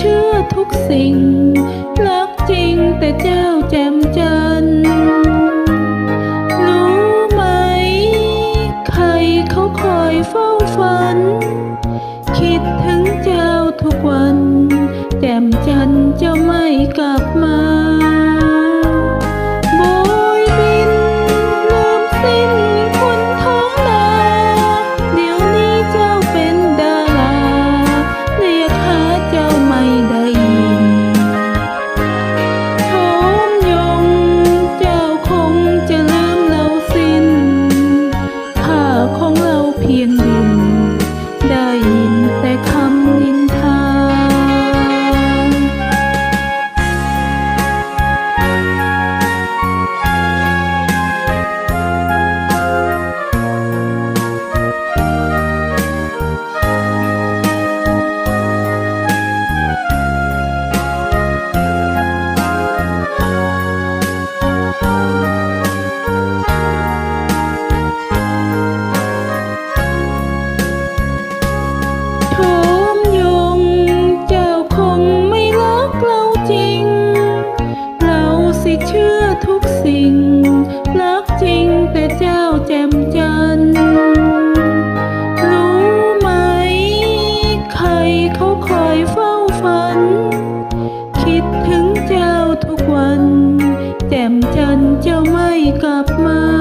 ชื่อทุกสิ่ง รักจริงแต่เจ้าแจ่มจันรู้ไหม ใครเขาคอยเฝ้าฝัน คิดถึงเจ้าทุกวัน โถมยง เจ้าคงไม่รักเราจริง เราสิเชื่อทุกสิ่ง รักจริงแต่เจ้าแจ่มจันทร์รู้ไหม ใครเขาคอยเฝ้าฝัน คิดถึงเจ้าทุกวัน แจ่มจันทร์เจ้าไม่กลับมา